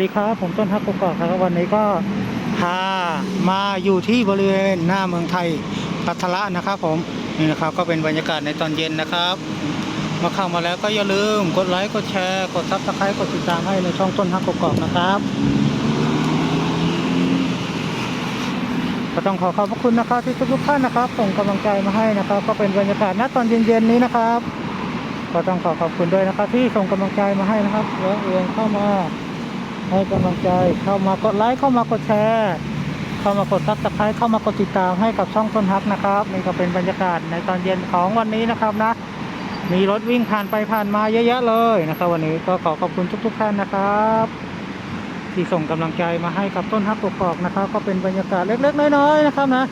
สวัสดีครับผมต้นฮักกกอกครับวันนี้ก็พามาอยู่ที่บริเวณหน้าเมืองไทยพัทละนะครับผมนี่นะครับก็เป็นบรรยากาศในตอนเย็นนะครับ มาเข้ามาแล้วก็อย่าลืมกดไลค์กดแชร์กดซับสไครต์กดติดตามให้ในช่องต้นฮักกกอกนะครับ ก็ต้องขอขอบพระคุณนะครับที่ทุกท่านนะครับส่งกำลังใจมาให้นะครับ ก็เป็นบรรยากาศณตอนเย็นๆนี้นะครับ ก็ต้องขอขอบคุณด้วยนะครับ ที่ส่งกำลังใจมาให้นะครับแล้วเองเข้ามา ให้กำลังใจเข้ามากดไลค์เข้ามากดแชร์เข้ามากดซับสไครต์เข้ามากดติดตามให้กับช่องต้นฮักนะครับนี่ก็เป็นบรรยากาศในตอนเย็นของวันนี้นะครับนะ มีรถวิ่งผ่านไปผ่านมาเยอะแยะเลยนะครับ วันนี้ก็ขอขอบคุณทุกๆท่านนะครับ ที่ส่งกำลังใจมาให้กับต้นฮักกกอกนะครับ ก็เป็นบรรยากาศเล็ก ๆ น้อยๆนะครับนะ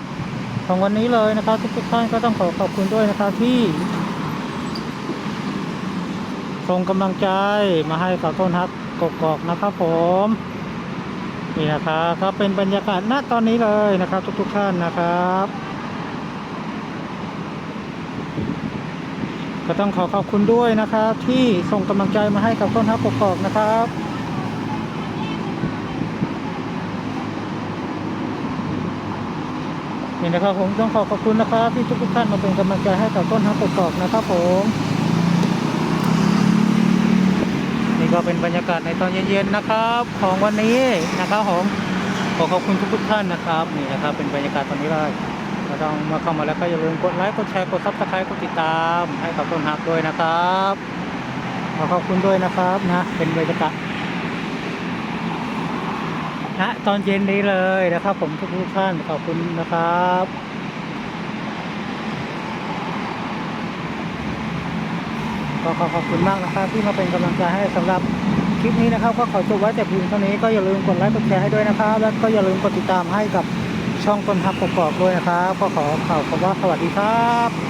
ของวันนี้เลยนะครับทุกๆท่านก็ต้องขอขอบคุณด้วยนะครับที่ส่งกำลังใจมาให้กับต้นฮัก กกอกนะครับผมนี่นะครับก็เป็นบรรยากาศณตอนนี้เลยนะครับ ทุกๆท่านนะครับ ก็ต้องขอขอบคุณด้วยนะครับ ที่ส่งกำลังใจมาให้กับต้นฮักกกอกนะครับนี่นะครับผมต้องขอขอบคุณนะครับที่ทุกๆท่านมาเป็นกำลังใจให้กับต้นฮักกกอกนะครับผม นี่ก็เป็นบรรยากาศในตอนเย็นๆนะครับ ของวันนี้นะครับผมขอขอบคุณทุกๆท่านนะครับนี่นะครับ เป็นบรรยากาศตอนนี้เลยก็ต้องมาเข้ามาแล้วก็อย่าลืมกดไลค์กดแชร์กดซับสไครต์กดติดตาม ให้กับต้นฮักด้วยนะครับขอขอบคุณด้วยนะครับนะ เป็นบรรยากาศณตอนเย็นนี้เลยนะครับ ผมทุกๆท่านขอบคุณนะครับ ก็ขอขอบคุณมากนะครับ ที่มาเป็นกำลังใจให้สำหรับคลิปนี้นะครับ ก็ขอจบไว้แต่เพียงเท่านี้ก็อย่าลืมกดไลค์กดแชร์ให้ด้วยนะครับ แล้วก็อย่าลืมกดติดตามให้กับช่องต้นทักกกอบด้วยนะครับ ก็ขอข่าวคำว่าสวัสดีครับ